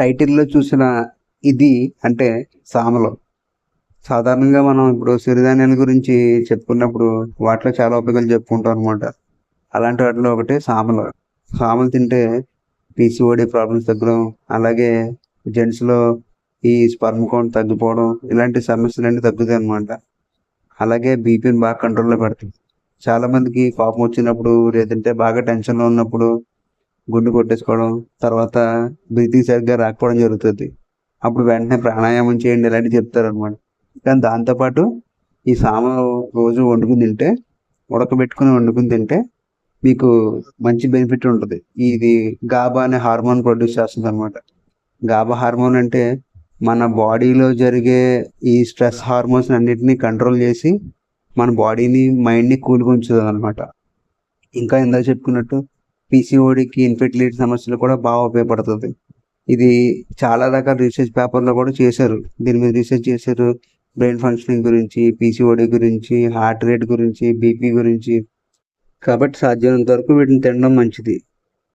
టైటిల్లో చూసిన ఇది అంటే సామలు. సాధారణంగా మనం ఇప్పుడు సిరిధాన్యాల గురించి చెప్పుకున్నప్పుడు వాటిలో చాలా ఉపయోగాలు చెప్పుకుంటాం అనమాట అలాంటి వాటిలో ఒకటి సామలు. సామలు తింటే పీసీఓడి ప్రాబ్లమ్స్ తగ్గడం అలాగే జెంట్స్లో ఈ స్పర్మ్ కౌంట్ తగ్గిపోవడం ఇలాంటి సమస్యలన్నీ తగ్గుతాయి అనమాట అలాగే బీపీని బాగా కంట్రోల్లో పెడుతుంది చాలామందికి కోపం వచ్చినప్పుడు లేదంటే బాగా టెన్షన్లో ఉన్నప్పుడు గుండు కొట్టేసుకోవడం తర్వాత బ్రీతింగ్ సరిగ్గా రాకపోవడం జరుగుతుంది. అప్పుడు వెంటనే ప్రాణాయామం చేయండి ఇలాంటివి చెప్తారు అనమాట కానీ దాంతోపాటు ఈ సామ రోజు వండుకుని తింటే ఉడకబెట్టుకుని వండుకుని తింటే మీకు మంచి బెనిఫిట్ ఉంటుంది. ఇది గాబా అనే హార్మోన్ ప్రొడ్యూస్ చేస్తుంది అనమాట గాబా హార్మోన్ అంటే మన బాడీలో జరిగే ఈ స్ట్రెస్ హార్మోన్స్ అన్నిటిని కంట్రోల్ చేసి మన బాడీని మైండ్ని కూల్గా ఉంచుతుంది అనమాట ఇంకా ఇందాక చెప్పుకున్నట్టు పీసీఓడికి ఇన్ఫెర్టిలిటీ సమస్యలు కూడా బాగా ఉపయోగపడుతుంది. ఇది చాలా రకాల రీసెర్చ్ పేపర్లో కూడా చేశారు. దీని మీద రీసెర్చ్ చేశారు బ్రెయిన్ ఫంక్షనింగ్ గురించి పీసీఓడి గురించి హార్ట్ రేట్ గురించి బీపీ గురించి. కాబట్టి సాధ్యమైనంత వరకు వీటిని తినడం మంచిది.